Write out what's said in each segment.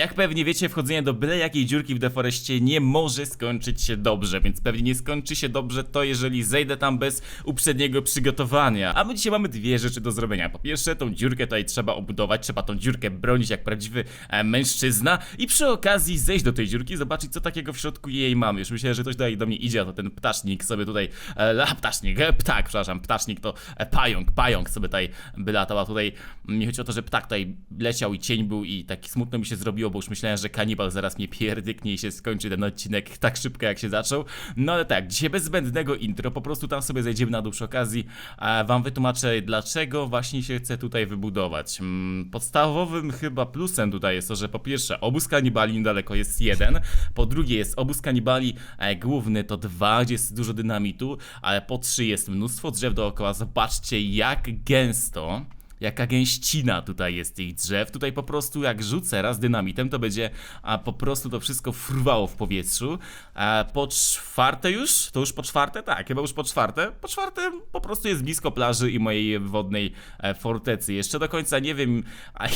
Jak pewnie wiecie, wchodzenie do byle jakiej dziurki w deforeście nie może skończyć się dobrze, więc pewnie nie skończy się dobrze to, jeżeli zejdę tam bez uprzedniego przygotowania. A my dzisiaj mamy dwie rzeczy do zrobienia. Po pierwsze, tą dziurkę tutaj trzeba obudować, trzeba tą dziurkę bronić jak prawdziwy e, mężczyzna i przy okazji zejść do tej dziurki, zobaczyć co takiego w środku jej mamy. Już myślałem, że ktoś tutaj do mnie idzie, a to ten ptasznik sobie tutaj, e, a, ptasznik, e, ptak, przepraszam, ptasznik to e, pająk, pająk sobie tutaj by latał, a tutaj nie chodzi o to, że ptak tutaj leciał i cień był i tak smutno mi się zrobiło, bo już myślałem, że kanibal zaraz mnie pierdyknie i się skończy ten odcinek tak szybko jak się zaczął. No ale tak, dzisiaj bez zbędnego intro, po prostu tam sobie zejdziemy na dół przy okazji, a wam wytłumaczę dlaczego właśnie się chcę tutaj wybudować. Mm, Podstawowym chyba plusem tutaj jest to, że po pierwsze obóz kanibali niedaleko jest jeden, po drugie jest obóz kanibali e, główny to dwa, gdzie jest dużo dynamitu, ale po trzy jest mnóstwo drzew dookoła, zobaczcie jak gęsto Jaka gęścina tutaj jest tych drzew. Tutaj po prostu jak rzucę raz dynamitem, to będzie a, po prostu to wszystko fruwało w powietrzu. A po czwarte już? To już po czwarte? Tak, chyba już po czwarte. Po czwarte po prostu jest blisko plaży i mojej wodnej e, fortecy. Jeszcze do końca nie wiem,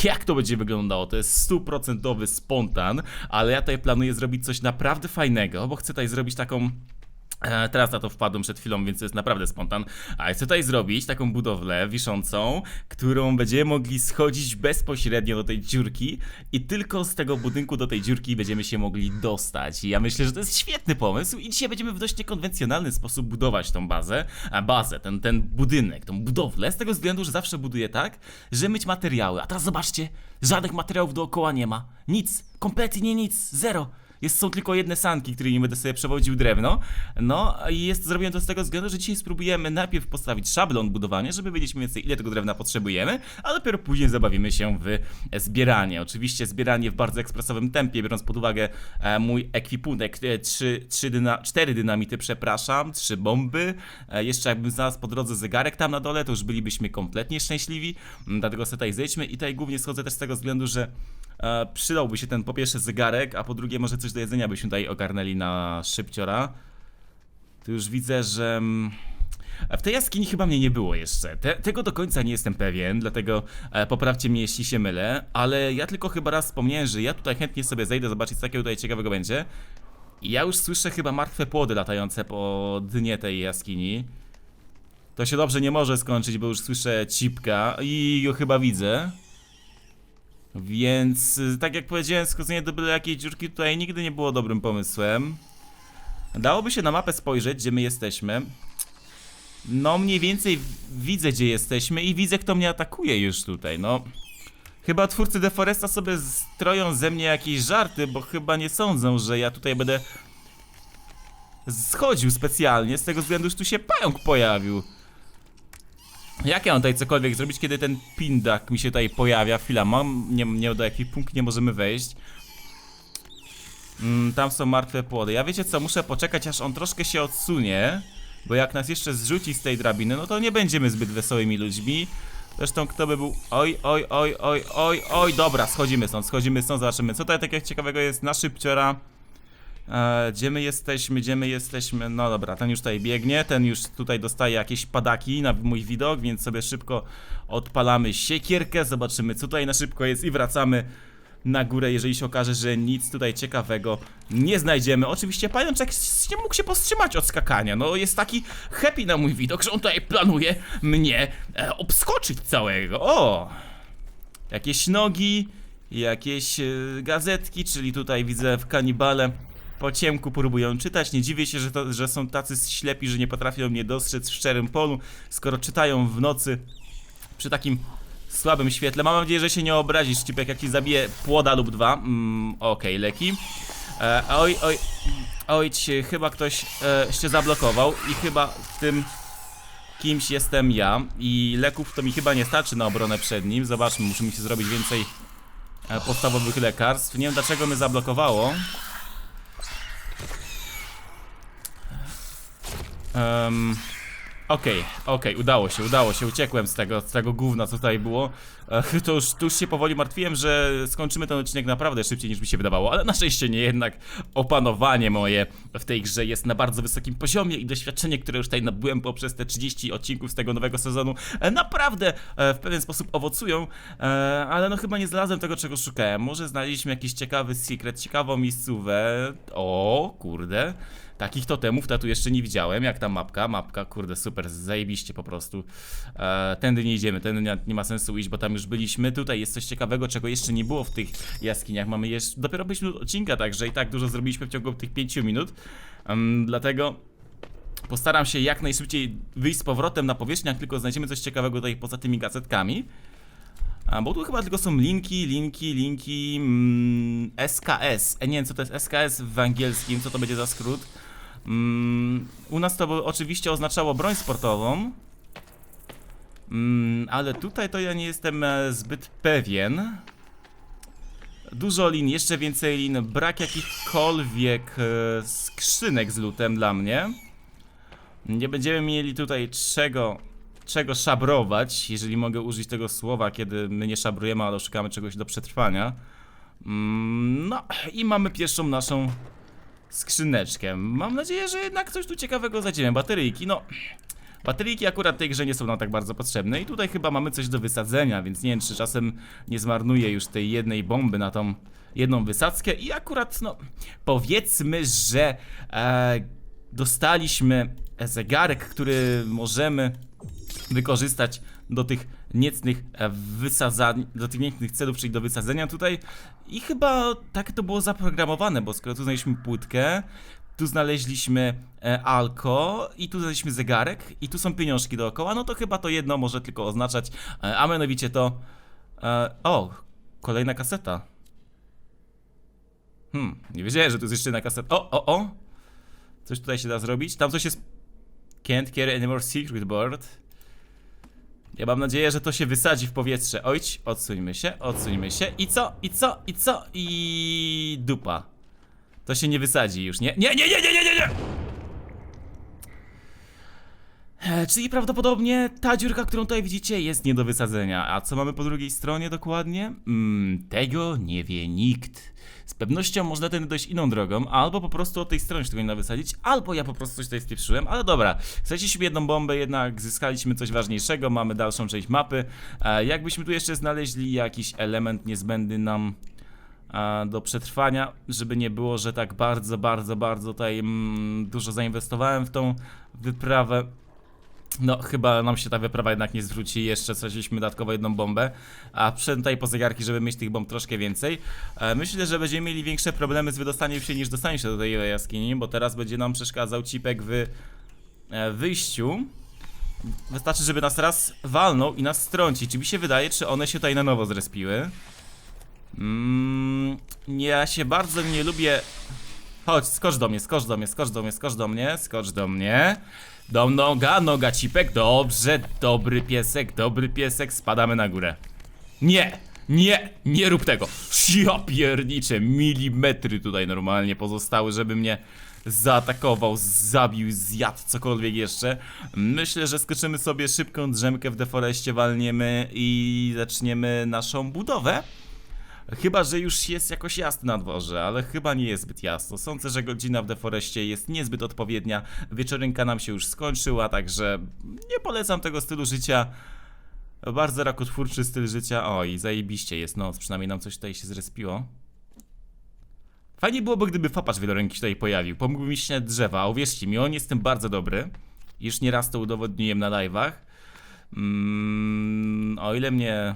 jak to będzie wyglądało. To jest stuprocentowy spontan, ale ja tutaj planuję zrobić coś naprawdę fajnego, bo chcę tutaj zrobić taką Teraz na to wpadłem przed chwilą, więc to jest naprawdę spontan. A chcę tutaj zrobić taką budowlę wiszącą, którą będziemy mogli schodzić bezpośrednio do tej dziurki i tylko z tego budynku do tej dziurki będziemy się mogli dostać. I ja myślę, że to jest świetny pomysł i dzisiaj będziemy w dość niekonwencjonalny sposób budować tą bazę, a bazę, ten, ten budynek, tą budowlę, z tego względu, że zawsze buduję tak, że myć materiały. A teraz zobaczcie, żadnych materiałów dookoła nie ma. Nic, kompletnie nic, zero. Jest, są tylko jedne sanki, którymi będę sobie przewodził drewno. No i jest zrobione to z tego względu, że dzisiaj spróbujemy najpierw postawić szablon budowania, żeby wiedzieć mniej więcej ile tego drewna potrzebujemy, a dopiero później zabawimy się w zbieranie. Oczywiście zbieranie w bardzo ekspresowym tempie, biorąc pod uwagę e, mój ekwipunek. E, trzy, trzy dyna, cztery dynamity, przepraszam, trzy bomby. E, jeszcze jakbym znalazł po drodze zegarek tam na dole, to już bylibyśmy kompletnie szczęśliwi. Mm, Dlatego sobie tutaj zejdźmy i tutaj głównie schodzę też z tego względu, że E, przydałby się ten po pierwsze zegarek, a po drugie może coś do jedzenia byśmy tutaj ogarnęli na szybciora. Tu już widzę, że... mm, W tej jaskini chyba mnie nie było jeszcze. Te, tego do końca nie jestem pewien, dlatego e, poprawcie mnie jeśli się mylę, ale ja tylko chyba raz wspomniałem, że ja tutaj chętnie sobie zejdę zobaczyć co takiego tutaj ciekawego będzie. I ja już słyszę chyba martwe płody latające po dnie tej jaskini. To się dobrze nie może skończyć, bo już słyszę cipka i go chyba widzę. Więc, y, tak jak powiedziałem, schodzenie do byle jakiej dziurki tutaj nigdy nie było dobrym pomysłem. Dałoby się na mapę spojrzeć, gdzie my jesteśmy. No, mniej więcej widzę, gdzie jesteśmy i widzę, kto mnie atakuje już tutaj, no. Chyba twórcy Deforesta sobie stroją ze mnie jakieś żarty, bo chyba nie sądzą, że ja tutaj będę schodził specjalnie, z tego względu, że tu się pająk pojawił. Jak ja mam tutaj cokolwiek zrobić, kiedy ten pindak mi się tutaj pojawia? Chwila, mam, nie, nie do jakich punkt nie możemy wejść. Mm, tam są martwe płody. Ja wiecie co, muszę poczekać aż on troszkę się odsunie. Bo jak nas jeszcze zrzuci z tej drabiny, no to nie będziemy zbyt wesołymi ludźmi. Zresztą kto by był... Oj, oj, oj, oj, oj, oj, dobra, schodzimy stąd, schodzimy stąd, zobaczymy co tutaj takiego ciekawego jest na szybciora. E, gdzie my jesteśmy, gdzie my jesteśmy? No dobra, ten już tutaj biegnie, ten już tutaj dostaje jakieś padaki na mój widok, więc sobie szybko odpalamy siekierkę, zobaczymy co tutaj na szybko jest i wracamy na górę, jeżeli się okaże, że nic tutaj ciekawego nie znajdziemy. Oczywiście pajączek nie mógł się powstrzymać od skakania, no jest taki happy na mój widok, że on tutaj planuje mnie e, obskoczyć całego. O! Jakieś nogi, jakieś e, gazetki, czyli tutaj widzę w kanibale po ciemku próbują czytać. Nie dziwię się, że, to, że są tacy ślepi, że nie potrafią mnie dostrzec w szczerym polu, skoro czytają w nocy przy takim słabym świetle. Mam nadzieję, że się nie obrazisz, Cipek, jak ci zabiję płoda lub dwa. Mm, Okej, leki. E, oj, oj, oj, chyba ktoś e, się zablokował i chyba tym kimś jestem ja i leków to mi chyba nie starczy na obronę przed nim. Zobaczmy, muszę mi się zrobić więcej e, podstawowych lekarstw. Nie wiem dlaczego mnie zablokowało. Um, Okej, okej, udało się, udało się, uciekłem z tego, z tego gówna, co tutaj było. Ech, to, już, to już się powoli martwiłem, że skończymy ten odcinek naprawdę szybciej niż mi się wydawało, ale na szczęście nie jednak. Opanowanie moje w tej grze jest na bardzo wysokim poziomie i doświadczenie, które już tutaj nabyłem poprzez te 30 odcinków z tego nowego sezonu, e, naprawdę e, w pewien sposób owocują, e, ale no chyba nie znalazłem tego, czego szukałem. Może znaleźliśmy jakiś ciekawy secret, ciekawą miejscówę. O, kurde. Takich totemów to tu jeszcze nie widziałem, jak ta mapka, mapka, kurde, super, zajebiście po prostu. E, tędy nie idziemy, tędy nie, nie ma sensu iść, bo tam już byliśmy. Tutaj jest coś ciekawego, czego jeszcze nie było w tych jaskiniach. Mamy jeszcze, dopiero byliśmy od odcinka, także i tak dużo zrobiliśmy w ciągu tych 5 minut. Em, dlatego postaram się jak najszybciej wyjść z powrotem na powierzchnię, jak tylko znajdziemy coś ciekawego tutaj poza tymi gazetkami. A, bo tu chyba tylko są linki, linki, linki, mm, SKS. E, nie wiem co to jest SKS w angielskim, co to będzie za skrót. Mm, u nas to oczywiście oznaczało broń sportową. Mm, ale tutaj to ja nie jestem e, zbyt pewien. Dużo lin, jeszcze więcej lin, brak jakichkolwiek e, skrzynek z lutem dla mnie. Nie będziemy mieli tutaj czego, czego szabrować, jeżeli mogę użyć tego słowa, kiedy my nie szabrujemy, ale szukamy czegoś do przetrwania. Mm, No i mamy pierwszą naszą skrzyneczkę. Mam nadzieję, że jednak coś tu ciekawego znajdziemy. Bateryjki, no... Bateryjki akurat tej grze nie są nam tak bardzo potrzebne i tutaj chyba mamy coś do wysadzenia, więc nie wiem, czy czasem nie zmarnuję już tej jednej bomby na tą jedną wysadzkę. I akurat, no, powiedzmy, że e, dostaliśmy zegarek, który możemy wykorzystać do tych niecnych e, wysadzań, do tych niecnych celów, czyli do wysadzenia tutaj. I chyba tak to było zaprogramowane, bo skoro tu znaleźliśmy płytkę, tu znaleźliśmy e, alko i tu znaleźliśmy zegarek i tu są pieniążki dookoła, no to chyba to jedno może tylko oznaczać, e, a mianowicie to... E, o, kolejna kaseta. Hmm, nie wiedziałem, że tu jest jeszcze jedna kaseta. O, o, o! Coś tutaj się da zrobić. Tam coś jest... Can't carry any more secret board. Ja mam nadzieję, że to się wysadzi w powietrze. Ojć, odsuńmy się, odsuńmy się. I co? I co? I co? I dupa. To się nie wysadzi już, nie? Nie, nie, nie, nie, nie, nie, nie! E, Czyli prawdopodobnie ta dziurka, którą tutaj widzicie, jest nie do wysadzenia. A co mamy po drugiej stronie dokładnie? Mm, tego nie wie nikt. Z pewnością można ten dojść inną drogą, albo po prostu od tej strony się tego nie da wysadzić, albo ja po prostu coś tutaj spieprzyłem, ale dobra. Straciliśmy jedną bombę, jednak zyskaliśmy coś ważniejszego, mamy dalszą część mapy. E, jakbyśmy tu jeszcze znaleźli jakiś element niezbędny nam do przetrwania, żeby nie było, że tak bardzo, bardzo, bardzo tutaj mm, dużo zainwestowałem w tą wyprawę. No, chyba nam się ta wyprawa jednak nie zwróci. Jeszcze straciliśmy dodatkowo jedną bombę. A przed tutaj po zegarki, żeby mieć tych bomb troszkę więcej. E, myślę, że będziemy mieli większe problemy z wydostaniem się niż dostaniem się do tej jaskini, bo teraz będzie nam przeszkadzał cipek w e, wyjściu. Wystarczy, żeby nas raz walnął i nas strąci. Czy mi się wydaje, czy one się tutaj na nowo zrespiły? Mm, ja się bardzo nie lubię. Chodź, skocz do mnie, skocz do mnie, skocz do mnie, skocz do mnie, skocz do mnie. Do noga, noga cipek, dobrze, dobry piesek, dobry piesek, spadamy na górę. Nie, nie, nie rób tego. Ja milimetry tutaj normalnie pozostały, żeby mnie zaatakował, zabił, zjadł cokolwiek jeszcze. Myślę, że skoczymy sobie szybką drzemkę w deforeście, walniemy i zaczniemy naszą budowę. Chyba, że już jest jakoś jasno na dworze, ale chyba nie jest zbyt jasno. Sądzę, że godzina w deforeście jest niezbyt odpowiednia. Wieczorynka nam się już skończyła, także nie polecam tego stylu życia. Bardzo rakotwórczy styl życia. Oj, zajebiście jest noc, przynajmniej nam coś tutaj się zrespiło. Fajnie byłoby, gdyby fapacz wieloręki tutaj pojawił. Pomógłby mi ścinać drzewa, a uwierzcie mi, on jest tym bardzo dobry. Już nieraz to udowodniłem na live'ach. Mm, o ile mnie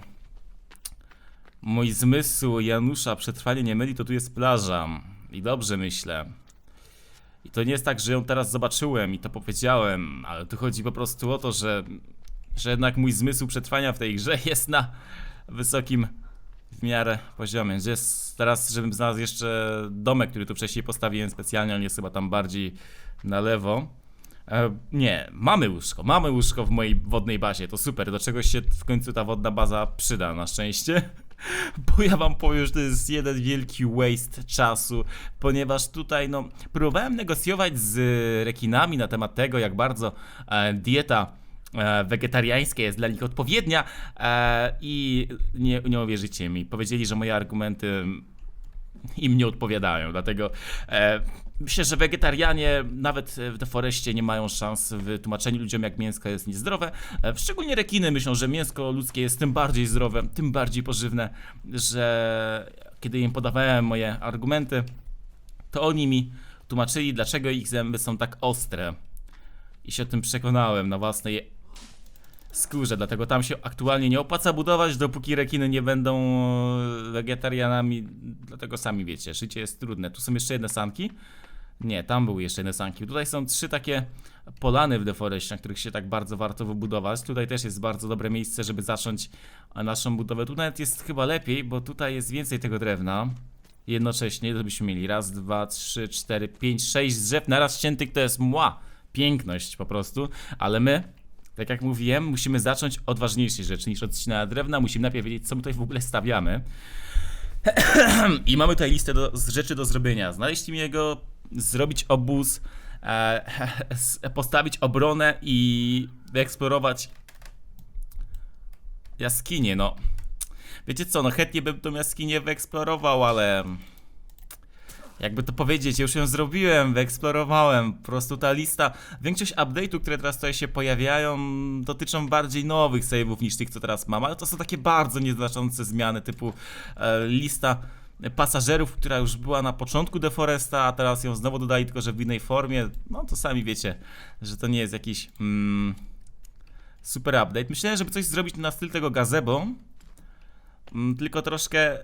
mój zmysł Janusza przetrwanie nie myli, to tu jest plaża. I dobrze myślę. I to nie jest tak, że ją teraz zobaczyłem i to powiedziałem, ale tu chodzi po prostu o to, że, że jednak mój zmysł przetrwania w tej grze jest na wysokim w miarę poziomie. Gdzie jest teraz, żebym znalazł jeszcze domek, który tu wcześniej postawiłem specjalnie, on jest chyba tam bardziej na lewo. E, nie, mamy łóżko, mamy łóżko w mojej wodnej bazie, to super, do czegoś się w końcu ta wodna baza przyda, na szczęście. Bo ja wam powiem, że to jest jeden wielki waste czasu, ponieważ tutaj no próbowałem negocjować z rekinami na temat tego, jak bardzo e, dieta e, wegetariańska jest dla nich odpowiednia e, i nie, nie uwierzycie mi, powiedzieli, że moje argumenty im nie odpowiadają, dlatego e, myślę, że wegetarianie nawet w The Forestie nie mają szans w tłumaczeniu ludziom, jak mięsko jest niezdrowe. E, szczególnie rekiny myślą, że mięsko ludzkie jest tym bardziej zdrowe, tym bardziej pożywne, że kiedy im podawałem moje argumenty, to oni mi tłumaczyli, dlaczego ich zęby są tak ostre. I się o tym przekonałem na własnej skórze, dlatego tam się aktualnie nie opłaca budować, dopóki rekiny nie będą e, wegetarianami, dlatego sami wiecie, życie jest trudne. Tu są jeszcze jedne sanki. Nie, tam były jeszcze jedne sanki. Tutaj są trzy takie polany w Deforestie, na których się tak bardzo warto wybudować. Tutaj też jest bardzo dobre miejsce, żeby zacząć naszą budowę. Tu nawet jest chyba lepiej, bo tutaj jest więcej tego drewna. Jednocześnie, to byśmy mieli raz, dwa, trzy, cztery, pięć, sześć drzew naraz ściętych, to jest mła. Piękność po prostu, ale my tak jak mówiłem, musimy zacząć od ważniejszej rzeczy niż od ścinania drewna. Musimy najpierw wiedzieć, co my tutaj w ogóle stawiamy. I mamy tutaj listę do, z rzeczy do zrobienia. Znaleźć im jego, zrobić obóz, e, postawić obronę i wyeksplorować jaskinie. No, wiecie co, no chętnie bym tą jaskinię wyeksplorował, ale jakby to powiedzieć, już ją zrobiłem, wyeksplorowałem. Po prostu ta lista, większość update'ów, które teraz tutaj się pojawiają, dotyczą bardziej nowych save'ów niż tych, co teraz mam, ale to są takie bardzo nieznaczące zmiany, typu e, lista pasażerów, która już była na początku Deforesta, a teraz ją znowu dodali, tylko że w innej formie. No to sami wiecie, że to nie jest jakiś mm, super update. Myślałem, żeby coś zrobić na styl tego gazebo, mm, tylko troszkę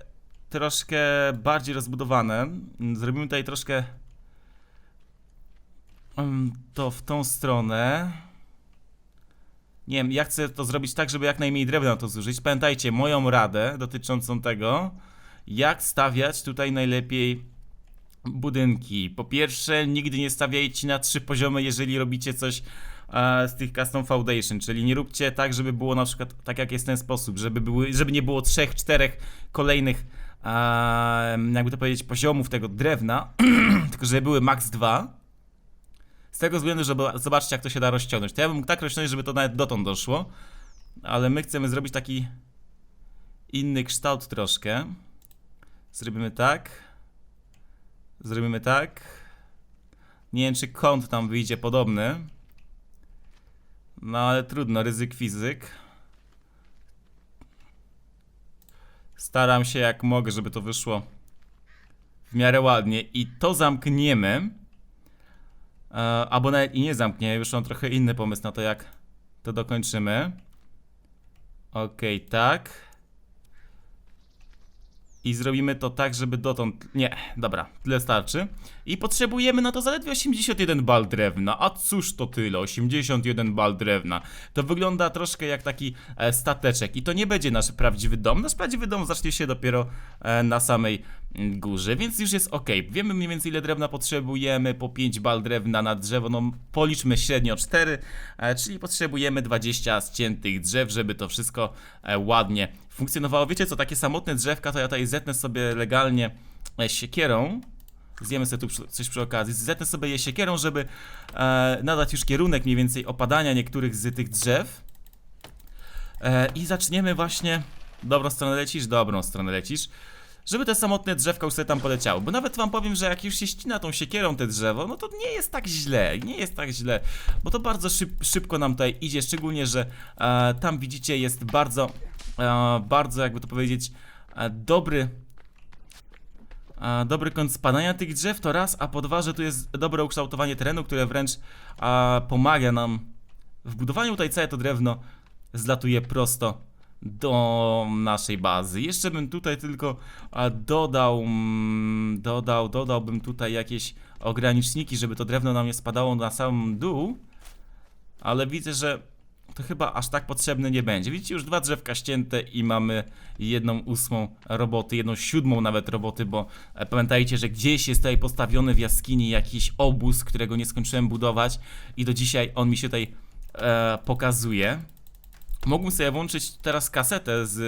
troszkę bardziej rozbudowane. Zrobimy tutaj troszkę mm, to w tą stronę. Nie wiem, ja chcę to zrobić tak, żeby jak najmniej drewna na to zużyć. Pamiętajcie moją radę dotyczącą tego, jak stawiać tutaj najlepiej budynki. Po pierwsze, nigdy nie stawiajcie na trzy poziomy, jeżeli robicie coś e, z tych custom foundation, czyli nie róbcie tak, żeby było na przykład tak jak jest ten sposób, żeby, były, żeby nie było trzech, czterech kolejnych e, jakby to powiedzieć poziomów tego drewna, tylko żeby były max dwa. Z tego względu, żeby zobaczcie jak to się da rozciągnąć. To ja bym mógł tak rozciągnąć, żeby to nawet dotąd doszło, ale my chcemy zrobić taki inny kształt troszkę. Zrobimy tak. Zrobimy tak. Nie wiem, czy kąt tam wyjdzie podobny. No ale trudno, ryzyk fizyk. Staram się jak mogę, żeby to wyszło w miarę ładnie. I to zamkniemy. E, albo nawet i nie zamkniemy, już mam trochę inny pomysł na to, jak to dokończymy. Okej, tak. I zrobimy to tak, żeby dotąd. Nie, dobra, tyle starczy. I potrzebujemy na to zaledwie 81 bal drewna. A cóż to tyle? 81 bal drewna. To wygląda troszkę jak taki e, stateczek. I to nie będzie nasz prawdziwy dom. Nasz prawdziwy dom zacznie się dopiero e, na samej górze, więc już jest ok. Wiemy mniej więcej ile drewna potrzebujemy. Po 5 bal drewna na drzewo. No policzmy średnio 4, e, czyli potrzebujemy 20 ściętych drzew, żeby to wszystko e, ładnie funkcjonowało. Wiecie co, takie samotne drzewka to ja tutaj zetnę sobie legalnie e, siekierą. Zjemy sobie tu coś przy okazji. Zetnę sobie je siekierą, żeby nadać już kierunek mniej więcej opadania niektórych z tych drzew. I zaczniemy właśnie. Dobrą stronę lecisz? Dobrą stronę lecisz. Żeby te samotne drzewka już sobie tam poleciały. Bo nawet wam powiem, że jak już się ścina tą siekierą te drzewo, no to nie jest tak źle. Nie jest tak źle. Bo to bardzo szyb, szybko nam tutaj idzie. Szczególnie, że e, tam widzicie jest bardzo, e, bardzo jakby to powiedzieć, e, dobry a, dobry kąt spadania tych drzew to raz, a po dwa, że tu jest dobre ukształtowanie terenu, które wręcz a, pomaga nam w budowaniu tutaj całe to drewno zlatuje prosto do naszej bazy. Jeszcze bym tutaj tylko dodał, mm, dodał, dodałbym tutaj jakieś ograniczniki, żeby to drewno nam nie spadało na sam dół, ale widzę, że to chyba aż tak potrzebne nie będzie. Widzicie, już dwa drzewka ścięte i mamy jedną ósmą roboty, jedną siódmą nawet roboty, bo e, pamiętajcie, że gdzieś jest tutaj postawiony w jaskini jakiś obóz, którego nie skończyłem budować i do dzisiaj on mi się tutaj e, pokazuje. Mógłbym sobie włączyć teraz kasetę z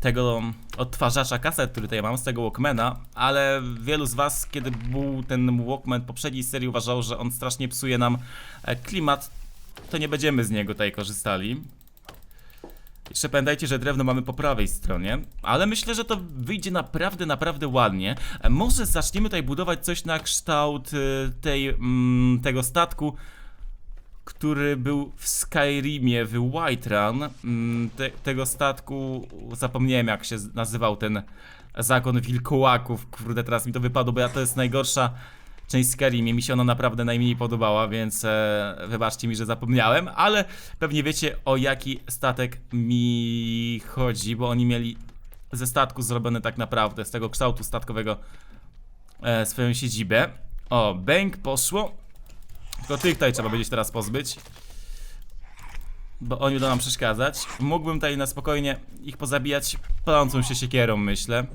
tego odtwarzacza kaset, który tutaj mam z tego Walkmana, ale wielu z was, kiedy był ten Walkman poprzedniej serii uważało, że on strasznie psuje nam e, klimat, to nie będziemy z niego tutaj korzystali. Jeszcze pamiętajcie, że drewno mamy po prawej stronie, ale myślę, że to wyjdzie naprawdę, naprawdę ładnie. E, Może zaczniemy tutaj budować coś na kształt e, tej, mm, tego statku, który był w Skyrimie, w Whiterun. Mm, Te, tego statku, zapomniałem jak się nazywał ten zakon wilkołaków. Kurde, teraz mi to wypadło, bo ja to jest najgorsza część Skyrimie. Mi się ona naprawdę najmniej podobała, więc e, wybaczcie mi, że zapomniałem, ale pewnie wiecie o jaki statek mi chodzi, bo oni mieli ze statku zrobione tak naprawdę, z tego kształtu statkowego e, swoją siedzibę. O, bęk poszło. Tylko tych tutaj trzeba będzie się teraz pozbyć. Bo oni będą nam przeszkadzać. Mógłbym tutaj na spokojnie ich pozabijać palącą się siekierą, myślę.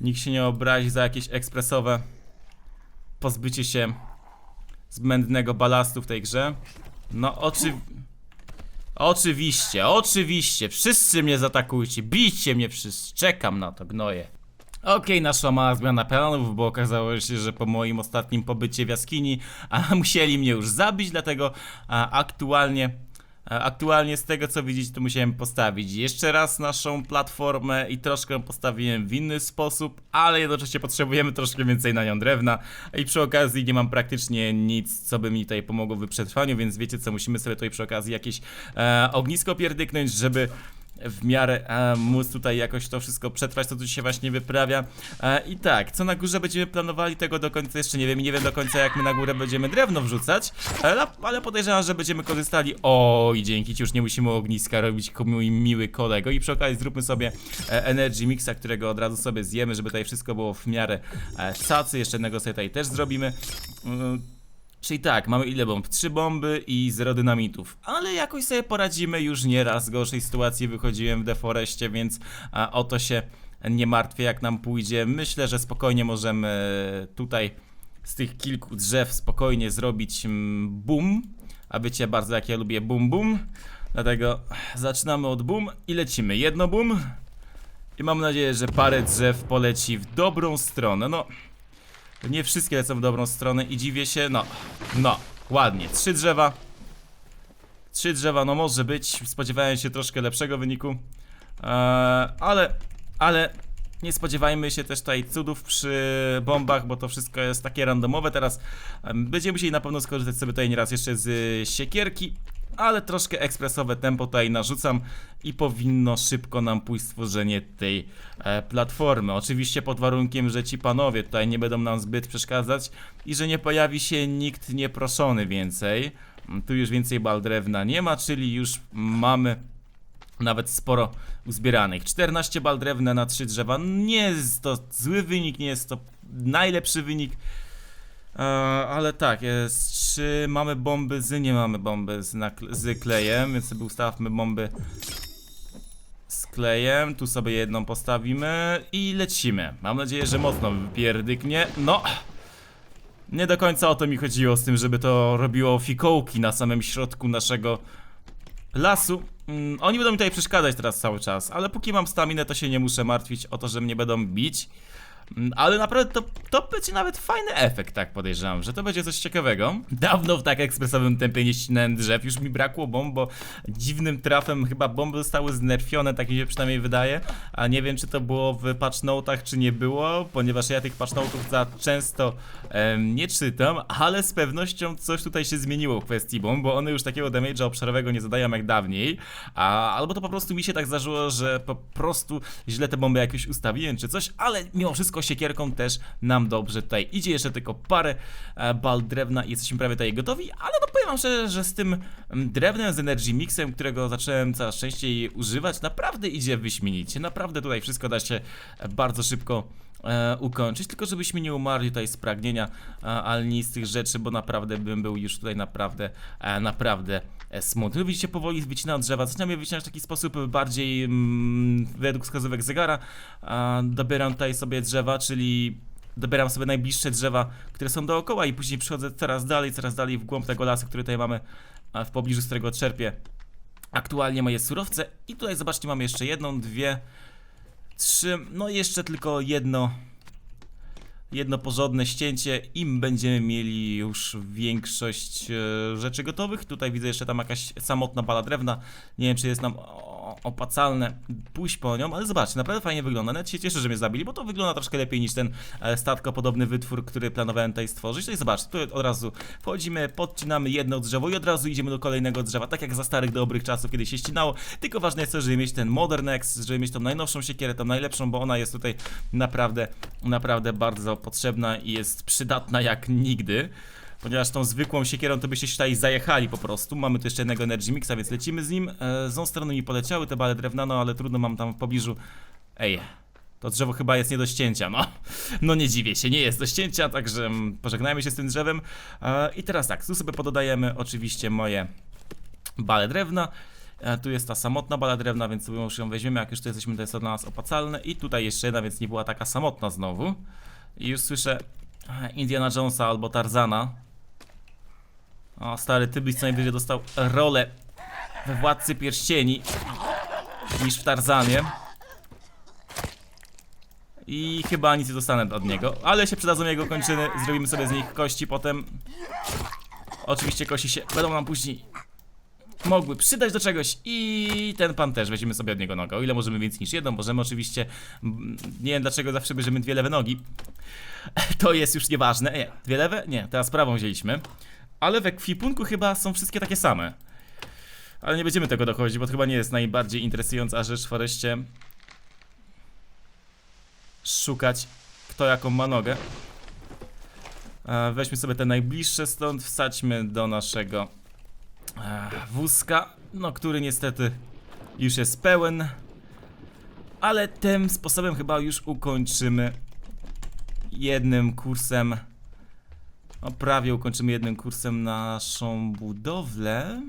Nikt się nie obrazi za jakieś ekspresowe pozbycie się zbędnego balastu w tej grze. No oczy... Oczywiście, oczywiście. Wszyscy mnie zaatakujcie. Bijcie mnie wszyscy. Czekam na to, gnoje. Okej, naszła mała zmiana planów, bo okazało się, że po moim ostatnim pobycie w jaskini a, musieli mnie już zabić, dlatego a, aktualnie, a, aktualnie z tego co widzicie, to musiałem postawić jeszcze raz naszą platformę i troszkę postawiłem w inny sposób, ale jednocześnie potrzebujemy troszkę więcej na nią drewna i przy okazji nie mam praktycznie nic, co by mi tutaj pomogło w przetrwaniu, więc wiecie co, musimy sobie tutaj przy okazji jakieś e, ognisko pierdyknąć, żeby w miarę e, móc tutaj jakoś to wszystko przetrwać, to tu się właśnie wyprawia. E, I tak, co na górze będziemy planowali, tego do końca jeszcze nie wiem nie wiem do końca jak my na górę będziemy drewno wrzucać, ale, ale podejrzewam, że będziemy korzystali, o i dzięki ci już nie musimy ogniska robić, mój miły kolego i przy okazji zróbmy sobie e, energy mixa, którego od razu sobie zjemy, żeby tutaj wszystko było w miarę e, jeszcze jednego sobie tutaj też zrobimy. Mm, Czyli tak, mamy ile bomb? Trzy bomby i zero dynamitów. Ale jakoś sobie poradzimy już nieraz z gorszej sytuacji wychodziłem w Deforeście, więc a, o to się nie martwię jak nam pójdzie. Myślę, że spokojnie możemy tutaj z tych kilku drzew spokojnie zrobić mm, boom. A wiecie bardzo jak ja lubię boom boom. Dlatego zaczynamy od boom i lecimy. Jedno boom. I mam nadzieję, że parę drzew poleci w dobrą stronę. No, nie wszystkie lecą w dobrą stronę i dziwię się, no, no, ładnie, trzy drzewa. Trzy drzewa, no może być, spodziewałem się troszkę lepszego wyniku, eee, ale, ale nie spodziewajmy się też tutaj cudów przy bombach, bo to wszystko jest takie randomowe. Teraz em, będziemy musieli na pewno skorzystać sobie tutaj nieraz jeszcze z siekierki, ale troszkę ekspresowe tempo tutaj narzucam i powinno szybko nam pójść stworzenie tej e, platformy. Oczywiście pod warunkiem, że ci panowie tutaj nie będą nam zbyt przeszkadzać i że nie pojawi się nikt nieproszony więcej. Mm, Tu już więcej bal drewna nie ma, czyli już mamy nawet sporo uzbieranych. 14 bal drewna na 3 drzewa. Nie jest to zły wynik, nie jest to najlepszy wynik. E, ale tak, jest, czy mamy bomby z, nie mamy bomby z, z klejem, więc sobie ustawmy bomby z klejem, tu sobie jedną postawimy i lecimy. Mam nadzieję, że mocno pierdyknie. No, nie do końca o to mi chodziło z tym, żeby to robiło fikołki na samym środku naszego lasu. Mm, oni będą mi tutaj przeszkadzać teraz cały czas, ale póki mam staminę, to się nie muszę martwić o to, że mnie będą bić. Mm, Ale naprawdę to, to będzie nawet fajny efekt, tak podejrzewam, że to będzie coś ciekawego. Dawno w tak ekspresowym tempie nie ścinałem drzew, już mi brakło bomb, bo dziwnym trafem chyba bomby zostały znerfione, tak mi się przynajmniej wydaje, a nie wiem czy to było w patchnotach, czy nie było, ponieważ ja tych patchnotów za często em, nie czytam, ale z pewnością coś tutaj się zmieniło w kwestii bomb, bo one już takiego damage'a obszarowego nie zadają jak dawniej, a, albo to po prostu mi się tak zdarzyło, że po prostu źle te bomby jakieś ustawiłem czy coś, ale mimo wszystko siekierką też nam dobrze tutaj idzie, jeszcze tylko parę e, bal drewna i jesteśmy prawie tutaj gotowi, ale no powiem wam szczerze, że z tym mm, drewnem, z Energy Mixem, którego zacząłem coraz częściej używać, naprawdę idzie wyśmienicie, naprawdę tutaj wszystko da się bardzo szybko e, ukończyć, tylko żebyśmy nie umarli tutaj z pragnienia, e, ale nie z tych rzeczy, bo naprawdę bym był już tutaj naprawdę, e, naprawdę e, smutny. Widzicie, powoli wycinam drzewa, zaczynam je wycinać w taki sposób bardziej mm, według wskazówek zegara, a dobieram tutaj sobie drzewa, czyli dobieram sobie najbliższe drzewa, które są dookoła i później przychodzę coraz dalej, coraz dalej w głąb tego lasu, który tutaj mamy a w pobliżu, z którego czerpię aktualnie moje surowce. I tutaj zobaczcie mamy jeszcze jedną, dwie Trzy, no jeszcze tylko jedno jedno porządne ścięcie, im będziemy mieli już większość e, rzeczy gotowych. Tutaj widzę jeszcze tam jakaś samotna bala drewna. Nie wiem, czy jest nam opłacalne pójść po nią, ale zobaczcie, naprawdę fajnie wygląda. Nawet się cieszę, że mnie zabili, bo to wygląda troszkę lepiej niż ten e, statkopodobny wytwór, który planowałem tutaj stworzyć. No i zobaczcie, tu od razu wchodzimy, podcinamy jedno drzewo i od razu idziemy do kolejnego drzewa, tak jak za starych dobrych czasów, kiedy się ścinało. Tylko ważne jest to, żeby mieć ten Modern X, żeby mieć tą najnowszą siekierę, tą najlepszą, bo ona jest tutaj naprawdę, naprawdę bardzo potrzebna i jest przydatna jak nigdy. Ponieważ tą zwykłą siekierą to byście się tutaj zajechali po prostu. Mamy tu jeszcze jednego Energy Mixa, więc lecimy z nim. E, z tą stroną mi poleciały te bale drewniane, ale trudno mam tam w pobliżu. Ej, to drzewo chyba jest nie do ścięcia, no. No nie dziwię się, nie jest do ścięcia, także mm, pożegnajmy się z tym drzewem. E, I teraz tak, tu sobie pododajemy oczywiście moje bale drewna. E, Tu jest ta samotna bala drewna, więc sobie już ją weźmiemy, jak już tu jesteśmy, to jest to dla nas opłacalne. I tutaj jeszcze jedna, więc nie była taka samotna znowu. I już słyszę Indiana Jonesa albo Tarzana. O, stary, ty byś co najwyżej dostał rolę we Władcy Pierścieni niż w Tarzanie. I chyba nic nie dostanę od niego, ale się przydadzą jego kończyny, zrobimy sobie z nich kości potem. Oczywiście kości się będą nam później mogły przydać do czegoś i ten pan też weźmiemy sobie od niego nogę. O ile możemy więcej niż jedną, możemy oczywiście. Nie wiem dlaczego zawsze bierzemy dwie lewe nogi. To jest już nieważne. Nie, dwie lewe? Nie, teraz prawą wzięliśmy. Ale w ekwipunku chyba są wszystkie takie same. Ale nie będziemy tego dochodzić, bo to chyba nie jest najbardziej interesująca rzecz w Foreście. Szukać, kto jaką ma nogę. E, Weźmy sobie te najbliższe stąd, wsadźmy do naszego e, wózka, no który niestety już jest pełen. Ale tym sposobem chyba już ukończymy jednym kursem. O, prawie ukończymy jednym kursem naszą budowlę.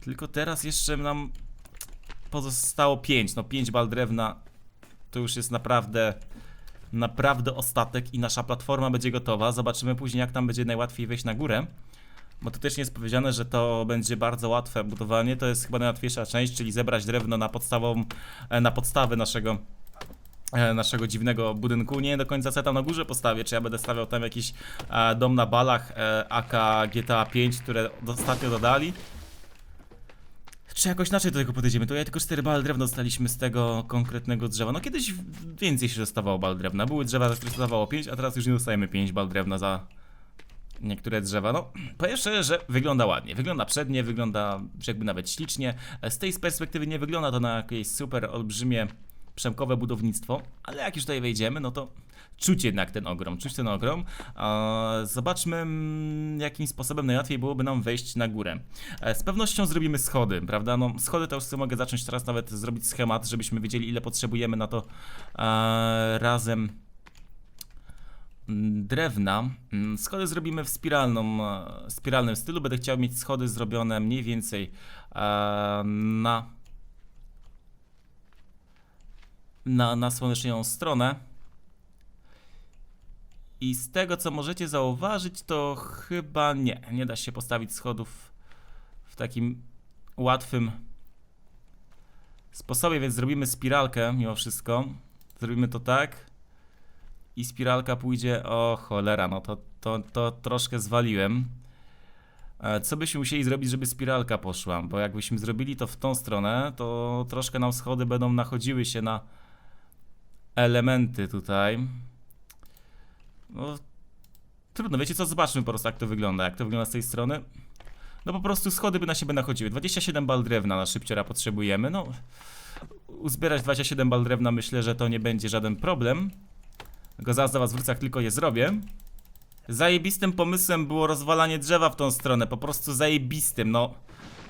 Tylko teraz jeszcze nam pozostało 5. No 5 bal drewna to już jest naprawdę naprawdę ostatek i nasza platforma będzie gotowa. Zobaczymy później jak tam będzie najłatwiej wejść na górę. Bo to też nie jest powiedziane, że to będzie bardzo łatwe budowanie. To jest chyba najłatwiejsza część, czyli zebrać drewno na podstawą, e, na podstawy naszego naszego dziwnego budynku. Nie do końca co ja tam na górze postawię, czy ja będę stawiał tam jakiś e, dom na balach e, AK GTA 5, które ostatnio dodali. Czy jakoś inaczej do tego podejdziemy? To ja tylko 4 bal drewna dostaliśmy z tego konkretnego drzewa. No kiedyś więcej się dostawało bal drewna. Były drzewa, za które dostawało 5, a teraz już nie dostajemy 5 bal drewna za niektóre drzewa. No, powiem szczerze, że wygląda ładnie. Wygląda przednie, wygląda jakby nawet ślicznie. Z tej perspektywy nie wygląda to na jakieś super olbrzymie przemkowe budownictwo, ale jak już tutaj wejdziemy, no to czuć jednak ten ogrom, czuć ten ogrom. Zobaczmy, mm, jakim sposobem najłatwiej byłoby nam wejść na górę. E, Z pewnością zrobimy schody, prawda? No, schody to już sobie mogę zacząć teraz nawet zrobić schemat, żebyśmy wiedzieli, ile potrzebujemy na to e, razem mm, drewna. Mm, Schody zrobimy w spiralną, e, spiralnym stylu. Będę chciał mieć schody zrobione mniej więcej na na, na słoneczną stronę. I z tego co możecie zauważyć, to chyba nie, nie da się postawić schodów w takim łatwym sposobie, więc zrobimy spiralkę mimo wszystko. Zrobimy to tak. I spiralka pójdzie. O cholera, no to, to, to troszkę zwaliłem. E, Co byśmy musieli zrobić, żeby spiralka poszła? Bo jakbyśmy zrobili to w tą stronę, to troszkę nam schody będą nachodziły się na elementy tutaj. No, trudno, wiecie co? Zobaczmy po prostu jak to wygląda, jak to wygląda z tej strony. No po prostu schody by na siebie nachodziły. 27 bal drewna na szybciora potrzebujemy, no... Uzbierać 27 bal drewna myślę, że to nie będzie żaden problem. Tylko zaraz do was wrócę, jak tylko je zrobię. Zajebistym pomysłem było rozwalanie drzewa w tą stronę, po prostu zajebistym, no.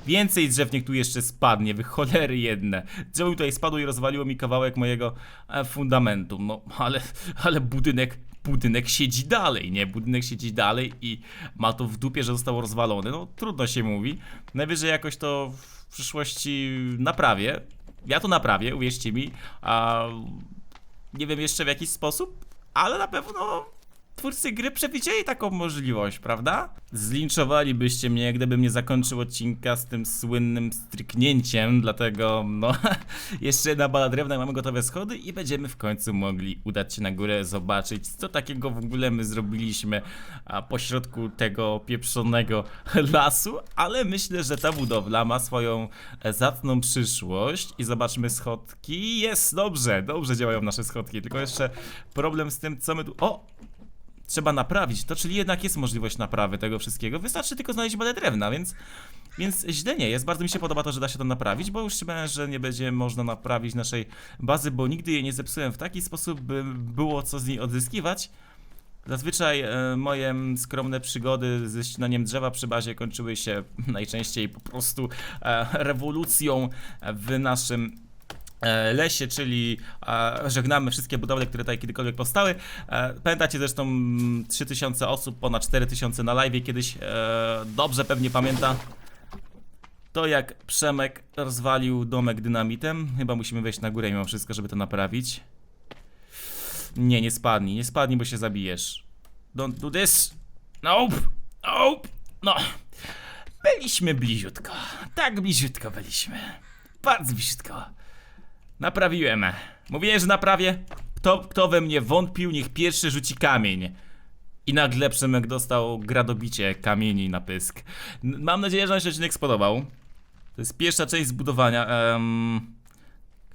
Więcej drzew niech tu jeszcze spadnie, wy cholery jedne. Drzewo tutaj spadło i rozwaliło mi kawałek mojego e, fundamentu. No, ale, ale budynek, budynek siedzi dalej, nie? Budynek siedzi dalej i ma to w dupie, że został rozwalony. No, trudno się mówi. Najwyżej jakoś to w przyszłości naprawię. Ja to naprawię, uwierzcie mi. A nie wiem jeszcze w jaki sposób, ale na pewno twórcy gry przewidzieli taką możliwość, prawda? Zlinczowalibyście mnie, gdybym nie zakończył odcinka z tym słynnym stryknięciem, dlatego no, jeszcze jedna bala drewna mamy gotowe schody i będziemy w końcu mogli udać się na górę, zobaczyć co takiego w ogóle my zrobiliśmy a, pośrodku tego pieprzonego lasu, ale myślę, że ta budowla ma swoją zacną przyszłość i zobaczmy schodki. Jest, dobrze, dobrze działają nasze schodki, tylko jeszcze problem z tym, co my tu... O! Trzeba naprawić to, czyli jednak jest możliwość naprawy tego wszystkiego. Wystarczy tylko znaleźć balę drewna, więc, więc źle nie jest. Bardzo mi się podoba to, że da się to naprawić, bo już bałem, że nie będzie można naprawić naszej bazy, bo nigdy jej nie zepsułem w taki sposób, by było co z niej odzyskiwać. Zazwyczaj e, moje skromne przygody ze ścinaniem drzewa przy bazie kończyły się najczęściej po prostu e, rewolucją w naszym lesie, czyli e, żegnamy wszystkie budowle, które tutaj kiedykolwiek powstały. E, pamiętacie zresztą mm, 3000 osób, ponad 4000 na live kiedyś, e, dobrze pewnie pamięta. To jak Przemek rozwalił domek dynamitem, chyba musimy wejść na górę mimo wszystko, żeby to naprawić. Nie, nie spadnij, nie spadnij, bo się zabijesz. Don't do this. Nope. Nope. No. Byliśmy bliziutko. Tak bliziutko byliśmy. Bardzo bliziutko. Naprawiłem. Mówiłem, że naprawię. Kto, kto we mnie wątpił, niech pierwszy rzuci kamień. I nagle Przemek dostał gradobicie kamieni na pysk. Mam nadzieję, że wam się odcinek spodobał. To jest pierwsza część zbudowania. em,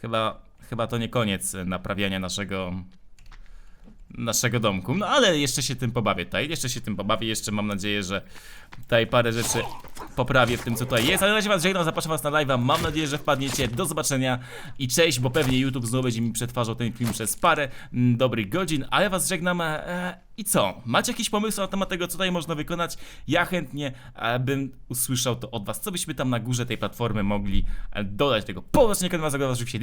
chyba, chyba to nie koniec naprawiania naszego naszego domku. No ale jeszcze się tym pobawię tutaj. Jeszcze się tym pobawię. Jeszcze mam nadzieję, że tutaj parę rzeczy poprawię w tym, co tutaj jest. Ale na razie was żegnam, zapraszam was na live'a. Mam nadzieję, że wpadniecie. Do zobaczenia i cześć, bo pewnie YouTube znowu będzie mi przetwarzał ten film przez parę mm, dobrych godzin. A ja was żegnam. E, I co? Macie jakiś pomysł na temat tego, co tutaj można wykonać? Ja chętnie e, bym usłyszał to od was. Co byśmy tam na górze tej platformy mogli e, dodać tego. Po zobaczeniu, kiedy was oczywiście.